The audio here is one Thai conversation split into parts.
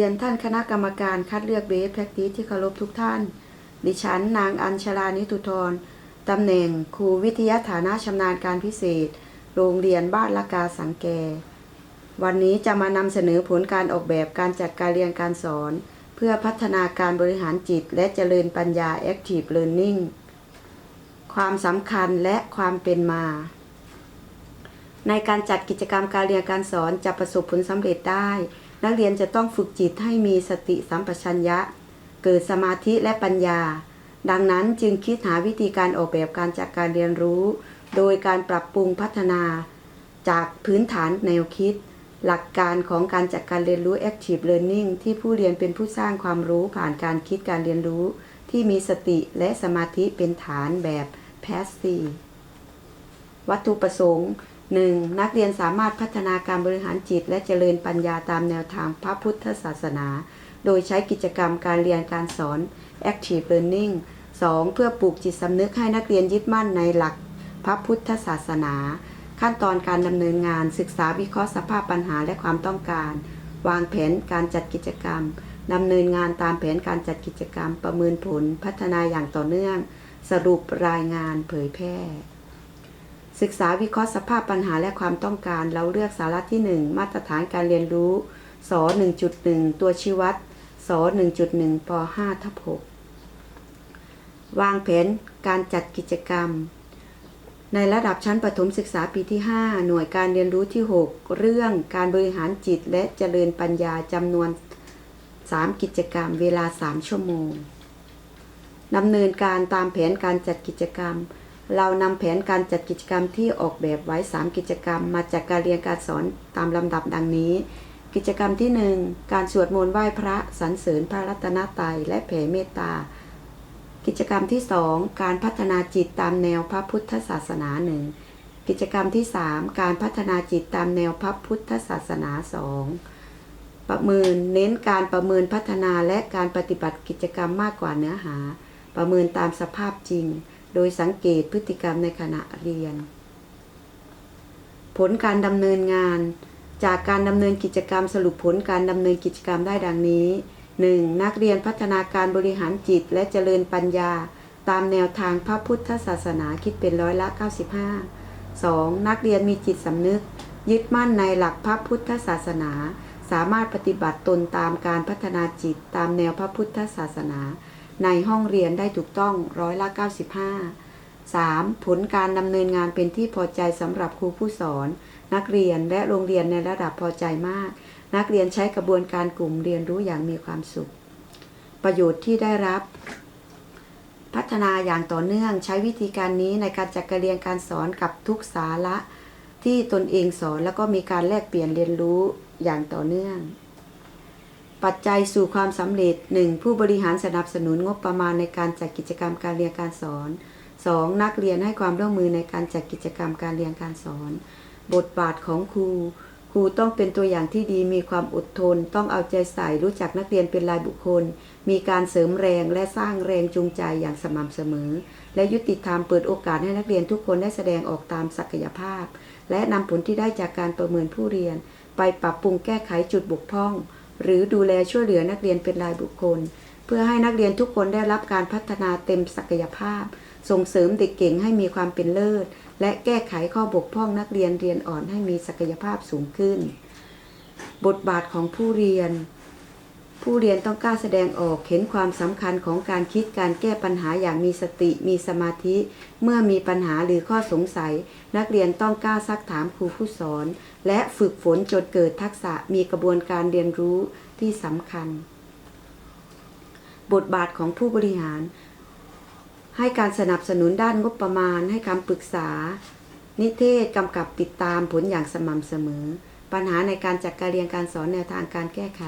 รียนท่านคณะกรรมการคัดเลือกเบสแพคติสที่เคารพทุกท่าน ดิฉันนางอัญชลานิตุธรตำแหน่งครูวิทยาฐานะชำนาญการพิเศษ โรงเรียนบ้านละกาสังแก วันนี้จะมานำเสนอผลการออกแบบการจัดการเรียนการสอน เพื่อพัฒนาการบริหารจิต และเจริญปัญญา Active Learning ความสำคัญและความเป็นมา ในการจัดกิจกรรมการเรียนการสอนจะประสบผลสำเร็จได้ นักเรียนจะต้องฝึกจิตให้มีสติสัมปชัญญะ เกิดสมาธิและปัญญา ดังนั้นจึงคิดหาวิธีการออกแบบการจัดการเรียนรู้ โดยการปรับปรุงพัฒนา จากพื้นฐานแนวคิด หลักการของการจัดการเรียนรู้ Active Learning ที่ผู้เรียนเป็นผู้สร้างความรู้ผ่านการคิดการเรียนรู้ ที่มีสติและสมาธิเป็นฐานแบบ Passive วัตถุประสงค์ 1. นักเรียนสามารถพัฒนาการบริหารจิต และเจริญปัญญาตามแนวทางพระพุทธศาสนา โดยใช้กิจกรรมการเรียนการสอน Active Learning 2. เพื่อปลูกจิตสำนึกให้นักเรียนยึดมั่นในหลักพระพุทธศาสนา ขั้นตอนการดำเนินงานศึกษาวิเคราะห์สภาพปัญหาและความต้องการ วางแผนการจัดกิจกรรมดำเนินงานตามแผนการจัดกิจกรรมประเมินผล พัฒนาอย่างต่อเนื่อง สรุปรายงานเผยแพร่ ศึกษาวิเคราะห์สภาพปัญหาและความต้องการ เราเลือกสาระที่ 1 มาตรฐานการเรียนรู้ส1.1 ตัวชี้วัดส1.1ป5ทับ6วางแผนการจัดกิจกรรม ในระดับชั้นประถมศึกษาปีที่ 5 หน่วยการเรียนรู้ที่ 6 เรื่องการบริหารจิตและเจริญปัญญาจำนวน 3 กิจกรรม เวลา 3 ชั่วโมงดำเนินการตามแผนการจัดกิจกรรม เรานำแผนการจัดกิจกรรมที่ออกแบบไว้ 3 กิจกรรม มาจากการเรียนการสอนตามลำดับดังนี้ กิจกรรมที่ 1 การสวดมนต์ไหว้พระสรรเสริญพระรัตนตรัยและแผ่เมตตา กิจกรรมที่ 2 การพัฒนาจิตตามแนวพระพุทธศาสนาหนึ่งกิจกรรมที่ 3 การพัฒนาจิตตามแนวพระพุทธศาสนาสองประเมินเน้นการประเมินพัฒนาและการปฏิบัติกิจกรรมมากกว่าเนื้อหา ประเมินตามสภาพจริง โดยสังเกตพฤติกรรมในขณะเรียน ผลการดำเนินงาน จากการดำเนินกิจกรรมสรุปผลการดำเนินกิจกรรมได้ดังนี้ 1. นักเรียนพัฒนาการบริหารจิตและเจริญปัญญา ตามแนวทางพระพุทธศาสนาคิดเป็นร้อยละ 95 2. นักเรียนมีจิตสำนึก ยึดมั่นในหลักพระพุทธศาสนา สามารถปฏิบัติตนตามการพัฒนาจิตตามแนวพระพุทธศาสนา ในห้องเรียนได้ถูกต้องร้อยละ 95 3. ผลการดำเนินงานเป็นที่พอใจสำหรับครูผู้สอน นักเรียนและโรงเรียนในระดับพอใจมาก นักเรียนใช้กระบวนการกลุ่มเรียนรู้อย่างมีความสุข ประโยชน์ที่ได้รับ พัฒนาอย่างต่อเนื่องใช้วิธีการนี้ในการจัดการเรียนการสอนกับทุกสาระที่ตนเองสอนแล้วก็มีการแลกเปลี่ยนเรียนรู้อย่างต่อเนื่อง ปัจจัยสู่ความสำเร็จ 1. ผู้บริหารสนับสนุนงบประมาณในการจัดกิจกรรมการเรียนการสอน 2. นักเรียนให้ความร่วมมือในการจัดกิจกรรมการเรียนการสอน บทบาทของครู ครูต้องเป็นตัวอย่างที่ดีมีความอดทน ต้องเอาใจใส่รู้จักนักเรียนเป็นรายบุคคล มีการเสริมแรงและสร้างแรงจูงใจอย่างสม่ำเสมอ และยุติธรรมเปิดโอกาสให้นักเรียนทุกคนได้แสดงออกตามศักยภาพ และนำผลที่ได้จากการประเมินผู้เรียน ไปปรับปรุงแก้ไขจุดบกพร่อง หรือดูแลช่วยเหลือนักเรียนเป็นรายบุคคล เพื่อให้นักเรียนทุกคนได้รับการพัฒนาเต็มศักยภาพ ส่งเสริมเด็กเก่งให้มีความเป็นเลิศ และแก้ไขข้อบกพร่องนักเรียนเรียนอ่อนให้มีศักยภาพสูงขึ้น บทบาทของผู้เรียน ผู้เรียนต้องกล้าแสดงออกเห็นความสำคัญของการคิดการแก้ปัญหาอย่างมีสติ มีสมาธิ เมื่อมีปัญหาหรือข้อสงสัย นักเรียนต้องกล้าซักถามครูผู้สอน และฝึกฝนจนเกิดทักษะมีกระบวนการเรียนรู้ที่สำคัญ บทบาทของผู้บริหาร ให้การสนับสนุนด้านงบประมาณ ให้คำปรึกษา นิเทศกำกับติดตามผลอย่างสม่ำเสมอ ปัญหาในการจัดการเรียนการสอนแนวทางการแก้ไข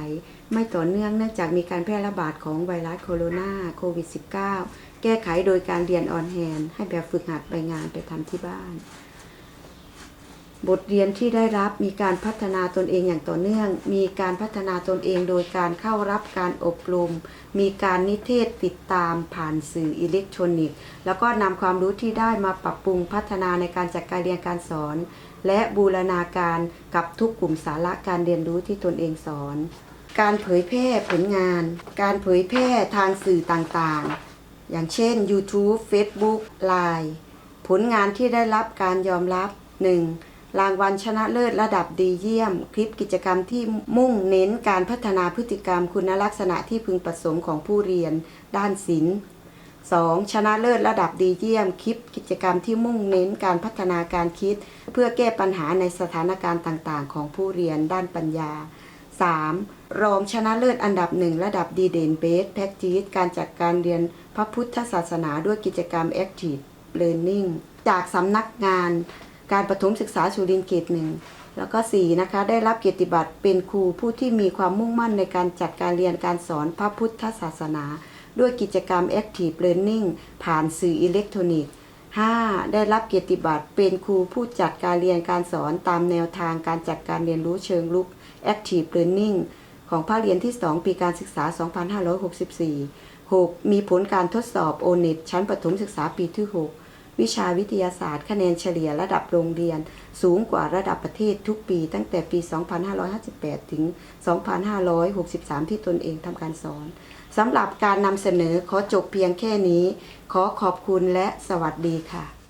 ไม่ต่อเนื่องเนื่องจากมีการแพร่ระบาดของไวรัสโคโรนาโควิด -19 แก้ไขโดยการเรียนออนแฮนให้แบบฝึกหัดใบงานไปทำที่บ้าน บทเรียนที่ได้รับมีการพัฒนาตนเองอย่างต่อเนื่อง มีการพัฒนาตนเองโดยการเข้ารับการอบรม มีการนิเทศติดตามผ่านสื่ออิเล็กทรอนิกส์ แล้วก็นำความรู้ที่ได้มาปรับปรุงพัฒนาในการจัดการเรียนการสอน และบูรณาการกับทุกกลุ่มสาระการเรียนรู้ที่ตนเองสอน การเผยแพร่ผลงาน การเผยแพร่ทางสื่อต่างๆ อย่างเช่น YouTube Facebook Line ผลงานที่ได้รับการยอมรับ 1. รางวัลชนะเลิศระดับดีเยี่ยม คลิปกิจกรรมที่มุ่งเน้นการพัฒนาพฤติกรรมคุณลักษณะที่พึงประสงค์ของผู้เรียน ด้านศิลป์ 2. ชนะเลิศระดับดีเยี่ยมคลิปกิจกรรมที่มุ่งเน้นการพัฒนาการคิด เพื่อแก้ปัญหาในสถานการณ์ต่างๆ ของผู้เรียนด้านปัญญา 3. รองชนะเลิศอันดับหนึ่งระดับดีเด่นเบสแพ c ทีสการจัดการเรียนพระพุทธศาสนาด้วยกิจกรรม Active Learning จากสำนักงานการประถมศึกษาสุรินทร์เขตหนึ่งแล้วก็ 4 นะคะ ได้รับเกียรติบัตรเป็นครูผู้ที่มีความมุ่งมั่นในการจัดการเรียนการสอนพระพุทธศาสนา ด้วยกิจกรรม Active Learning ผ่านสื่ออิเล็กทรอนิกส์ 5. ได้รับเกียรติบัตรเป็นครูผู้จัดการเรียนการสอนตามแนวทางการจัดการเรียนรู้เชิงลุก Active Learning ของภาคเรียนที่ 2 ปีการศึกษา 2564 6. มีผลการทดสอบ o n e t ชั้นประถมศึกษาปีที่ 6 วิชาวิทยาศาสตร์คะแนนเฉลี่ยระดับโรงเรียน สูงกว่าระดับประเทศทุกปีตั้งแต่ปี 2558 ถึง 2563 ที่ตนเองทำการสอน สำหรับการนำเสนอขอจบเพียงแค่นี้ ขอขอบคุณและสวัสดีค่ะ